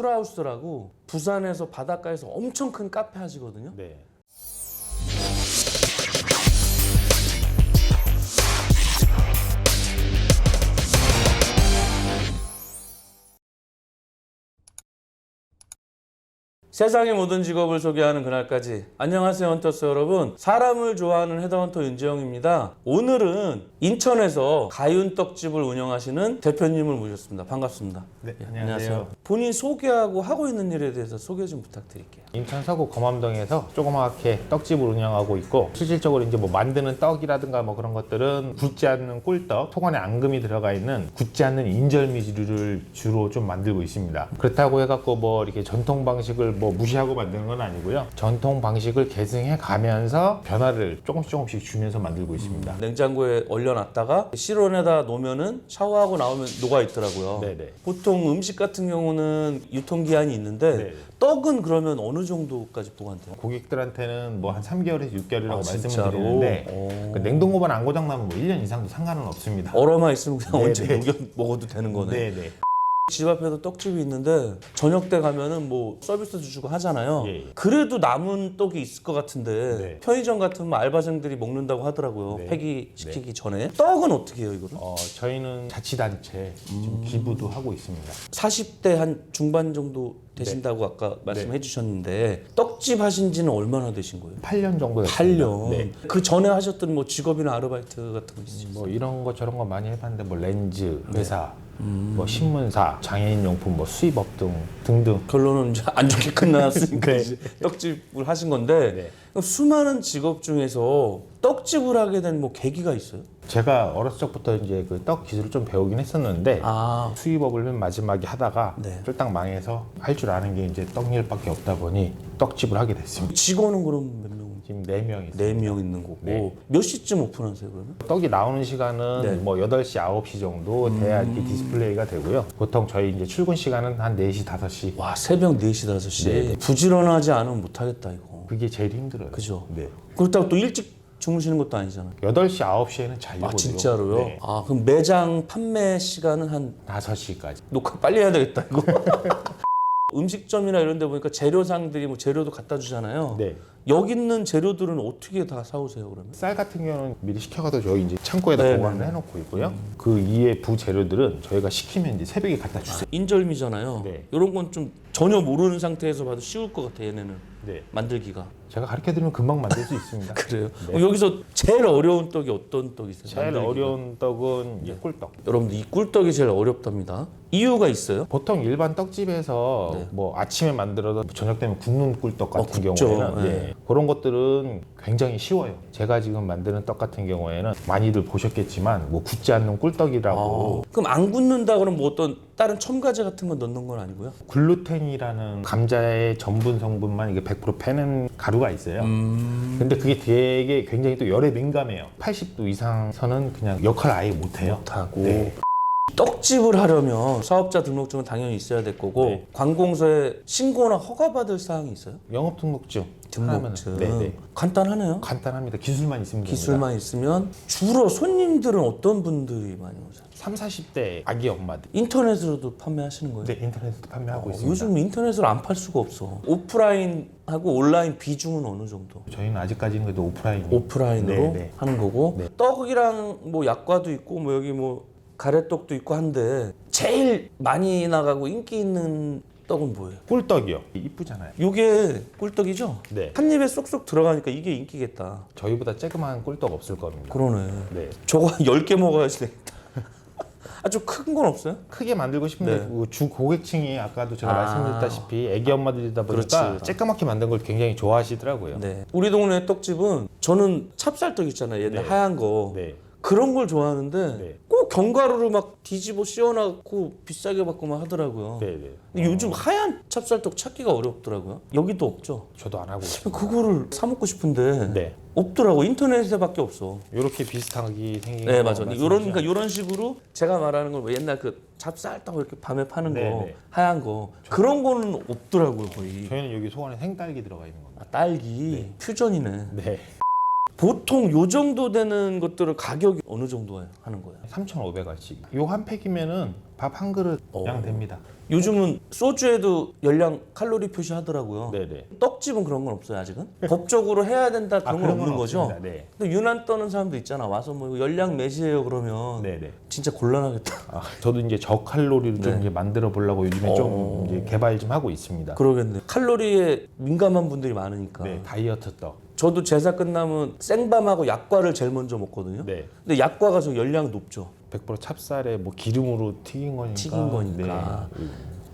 풀하우스라고 부산에서 바닷가에서 엄청 큰 카페 하시거든요. 네. 세상의 모든 직업을 소개하는 그날까지 안녕하세요 헌터스 여러분 사람을 좋아하는 헤드헌터 윤재영입니다 오늘은 인천에서 가윤떡집을 운영하시는 대표님을 모셨습니다 반갑습니다 네, 예, 안녕하세요. 본인 소개하고 하고 있는 일에 대해서 소개 좀 부탁드릴게요 인천 서구 검암동에서 조그맣게 떡집을 운영하고 있고 실질적으로 이제 뭐 만드는 떡이라든가 뭐 그런 것들은 굳지 않는 꿀떡, 속 안에 앙금이 들어가 있는 굳지 않는 인절미를 주로 좀 만들고 있습니다. 그렇다고 해갖고 뭐 이렇게 전통 방식을 뭐 무시하고 만드는 건 아니고요. 전통 방식을 계승해 가면서 변화를 조금씩 조금씩 주면서 만들고 있습니다. 냉장고에 얼려놨다가 실온에다 놓으면은 샤워하고 나오면 녹아 있더라고요 네네. 보통 음식 같은 경우 는 유통기한이 있는데 네. 떡은 그러면 어느 정도까지 보관돼요? 고객들한테는 뭐 한 3개월에서 6개월이라고 아, 말씀을 진짜로? 드리는데 오. 그 냉동고만 안 고장 나면 뭐 1년 이상도 상관은 없습니다. 얼어만 있으면 그냥 네, 언제 네. 녹여 먹어도 되는 거네. 네네. 집 앞에도 떡집이 있는데 저녁 때 가면은 뭐 서비스도 주고 하잖아요. 예, 예. 그래도 남은 떡이 있을 것 같은데 네. 편의점 같으면 알바생들이 먹는다고 하더라고요. 네. 폐기 시키기 전에 떡은 어떻게 해요 이거를? 어, 저희는 자치단체 지금 기부도 하고 있습니다. 40대 한 중반 정도 되신다고 아까 말씀해 주셨는데 떡집 하신 지는 얼마나 되신 거예요? 8년 정도 됐습니다. 8년. 네. 그 전에 하셨던 뭐 직업이나 아르바이트 같은 거 있으세요? 뭐 이런 거 저런 거 많이 해봤는데 뭐 렌즈 네. 회사, 음. 뭐 신문사, 장애인 용품, 뭐 수입업 등 등등. 결론은 이제 안 좋게 끝났으니까 네. 이제 떡집을 하신 건데 네. 그럼 수많은 직업 중에서 떡집을 하게 된 뭐 계기가 있어요? 제가 어렸을 적부터 이제 그 떡 기술을 좀 배우긴 했었는데 아 수입업을 맨 마지막에 하다가 네. 쫄딱 망해서 할 줄 아는 게 이제 떡일밖에 없다 보니 떡집을 하게 됐습니다. 직원은 그럼 몇 명? 지금 네 명이 있어요. 네 명 있는 거고 네. 몇 시쯤 오픈하세요 그러면? 떡이 나오는 시간은 네. 뭐 8시, 9시 정도 돼야 이렇게 디스플레이가 되고요. 보통 저희 이제 출근 시간은 한 4시, 5시. 와 새벽 4시 5시 네. 부지런하지 않으면 못하겠다 이거 그게 제일 힘들어요. 그죠? 네. 그렇다고 또 일찍 주무시는 것도 아니잖아요 8시, 9시에는 자려고 아 진짜로요? 네. 아 그럼 매장 판매 시간은 한 5시까지. 녹화 빨리 해야 되겠다 이거 음식점이나 이런 데 보니까 재료상들이 뭐 재료도 갖다 주잖아요 네. 여기 있는 재료들은 어떻게 다 사오세요 그러면? 쌀 같은 경우는 미리 시켜가지고 저희 이제 창고에다 네, 보관을 네, 네. 해놓고 있고요. 그 이외 부재료들은 저희가 시키면 이제 새벽에 갖다 주세요. 인절미잖아요 네. 이런 건 좀 전혀 모르는 상태에서 봐도 쉬울 것 같아 얘네는 네. 만들기가 제가 가르쳐 드리면 금방 만들 수 있습니다. 그래요? 네. 어, 여기서 제일 어려운 떡이 어떤 떡이 있어요? 제일 만들기가? 어려운 떡은 이제 꿀떡. 여러분들 이 꿀떡이 제일 어렵답니다 이유가 있어요? 보통 일반 떡집에서 네. 뭐 아침에 만들어서 저녁 되면 굽는 꿀떡 같은 어, 굽죠. 경우에는 네. 예, 그런 것들은 굉장히 쉬워요. 제가 지금 만드는 떡 같은 경우에는 많이들 보셨겠지만 뭐 굳지 않는 꿀떡이라고 아, 그럼 안 굳는다 그러면 뭐 어떤 다른 첨가제 같은 거 넣는 건 아니고요? 글루텐이라는 감자의 전분 성분만 이게 100% 패는 가루가 있어요. 음... 근데 그게 되게 굉장히 또 열에 민감해요. 80도 이상서는 그냥 역할 아예 못해요. 못하고 네. 떡집을 하려면 사업자 등록증은 당연히 있어야 될 거고 네. 관공서에 신고나 허가받을 사항이 있어요? 영업 등록증 등록증 하면은- 네네. 간단하네요 간단합니다. 기술만 있으면 됩니다. 기술만 있으면 주로 손님들은 어떤 분들이 많이 오세요? 3, 40대 아기 엄마들. 인터넷으로도 판매하시는 거예요? 네, 인터넷에도 판매하고 어, 있습니다. 요즘 인터넷으로 안 팔 수가 없어 오프라인하고 온라인 비중은 어느 정도? 저희는 아직까지는 그래도 오프라인. 오프라인으로 네, 네. 하는 거고 네. 떡이랑 뭐 약과도 있고 뭐 여기 뭐 가래떡도 있고 한데 제일 많이 나가고 인기 있는 떡은 뭐예요? 꿀떡이요. 이쁘잖아요. 이게 꿀떡이죠? 네. 한 입에 쏙쏙 들어가니까 이게 인기겠다. 저희보다 쬐그만 꿀떡 없을 겁니다. 그러네. 네. 저거 한 10개 먹어야지 되겠다. 아주 큰 건 없어요? 크게 만들고 싶은데 네. 그주 고객층이 아까도 제가 아. 말씀드렸다시피 애기 엄마들이다 보니까 그렇지. 쬐까맣게 만든 걸 굉장히 좋아하시더라고요. 네. 우리 동네 떡집은 저는 찹쌀떡 있잖아요. 옛날 네. 하얀 거. 네. 그런 걸 좋아하는데 네. 꼭 견과류를 막 뒤집어 씌워놓고 비싸게 받고만 하더라고요. 네, 네. 근데 요즘 하얀 찹쌀떡 찾기가 어렵더라고요. 여기도 없죠. 저도 안 하고 있어요. 그거를 사 먹고 싶은데 네. 없더라고. 인터넷에밖에 없어. 이렇게 비슷하게 생긴 네, 거 맞아. 이런 그러니까 이런 식으로 제가 말하는 건 옛날 그 찹쌀떡 이렇게 밤에 파는 거 네, 네. 하얀 거 그런 거는 없더라고요 거의. 저희는 여기 속 안에 생딸기 들어가 있는 겁니다. 아, 딸기 퓨전이네. 네. 보통 요 정도 되는 것들은 가격이 어느 정도 하는 거예요? 3,500원씩. 요 한 팩이면은 밥 한 그릇 어. 양 됩니다. 요즘은 소주에도 열량 칼로리 표시하더라고요. 네네. 떡집은 그런 건 없어요 아직은? 법적으로 해야 된다 그런 건 없는 거죠? 아, 없습니다. 네. 근데 유난 떠는 사람도 있잖아. 와서 뭐 이거 열량 몇이에요 그러면 네네. 진짜 곤란하겠다. 아, 저도 이제 저칼로리를 좀 네. 이제 만들어 보려고 요즘에 어. 좀 이제 개발 좀 하고 있습니다. 그러겠네. 칼로리에 민감한 분들이 많으니까. 네, 다이어트 떡. 저도 제사 끝나면 생밤하고 약과를 제일 먼저 먹거든요. 네. 근데 약과가 저 열량 높죠. 100% 찹쌀에 뭐 기름으로 튀긴 거니까. 튀긴 거니까. 네.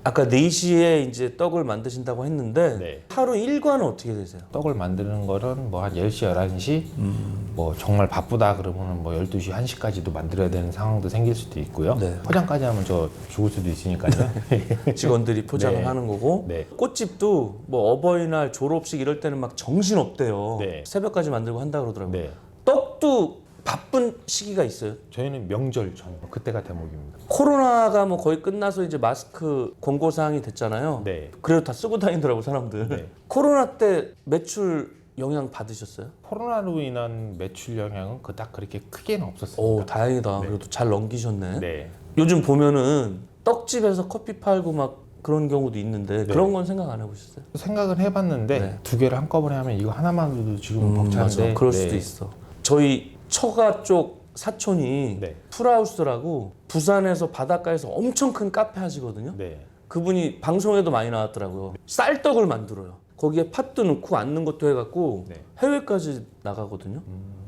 아까 4시에 이제 떡을 만드신다고 했는데 네. 하루 일과는 어떻게 되세요? 떡을 만드는 거는 뭐 한 10시, 11시 음. 뭐 정말 바쁘다 그러면은 뭐 12시, 1시까지도 만들어야 되는 상황도 생길 수도 있고요. 네. 포장까지 하면 저 죽을 수도 있으니까요. 직원들이 포장을 네. 하는 거고 네. 꽃집도 뭐 어버이날 졸업식 이럴 때는 막 정신 없대요. 네. 새벽까지 만들고 한다 그러더라고요. 네. 떡도 바쁜 시기가 있어요. 저희는 명절 전 그때가 대목입니다. 코로나가 뭐 거의 끝나서 이제 마스크 권고 사항이 됐잖아요. 네. 그래도 다 쓰고 다니더라고 사람들. 네. 코로나 때 매출 영향 받으셨어요? 코로나로 인한 매출 영향은 그닥 그렇게 크게는 없었습니다. 오 다행이다. 네. 그래도 잘 넘기셨네. 네. 요즘 보면은 떡집에서 커피 팔고 막 그런 경우도 있는데 네. 그런 건 생각 안 해보셨어요? 생각은 해봤는데 네. 두 개를 한꺼번에 하면 이거 하나만으로도 지금 음, 벅차는데 맞아. 그럴 네. 수도 있어. 저희 처가 쪽 사촌이 네. 풀하우스라고 부산에서 바닷가에서 엄청 큰 카페 하시거든요. 네. 그분이 방송에도 많이 나왔더라고요. 쌀떡을 만들어요. 거기에 팥도 넣고 안 넣은 것도 해갖고 네. 해외까지 나가거든요.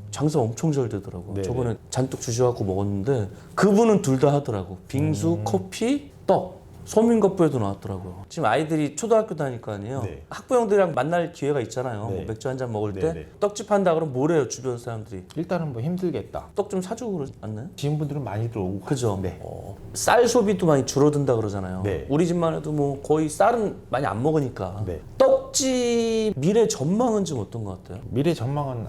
장사 엄청 잘 되더라고. 네네. 저번에 잔뜩 주셔갖고 먹었는데 그분은 둘 다 하더라고. 빙수, 커피, 떡. 소민거푸에도 나왔더라고요. 지금 아이들이 초등학교 아니에요. 네. 학부형들이랑 만날 기회가 있잖아요. 네. 뭐 맥주 한 잔 먹을 때 네네. 떡집 한다 그러면 뭐래요 주변 사람들이. 일단은 뭐 힘들겠다. 떡 좀 사주고 그러지 않나요? 지인분들은 많이 들어오고 그죠? 네. 어, 쌀 소비도 많이 줄어든다 그러잖아요. 네. 우리 집만 해도 뭐 거의 쌀은 많이 안 먹으니까. 네. 떡집 미래 전망은 좀 어떤 것 같아요? 미래 전망은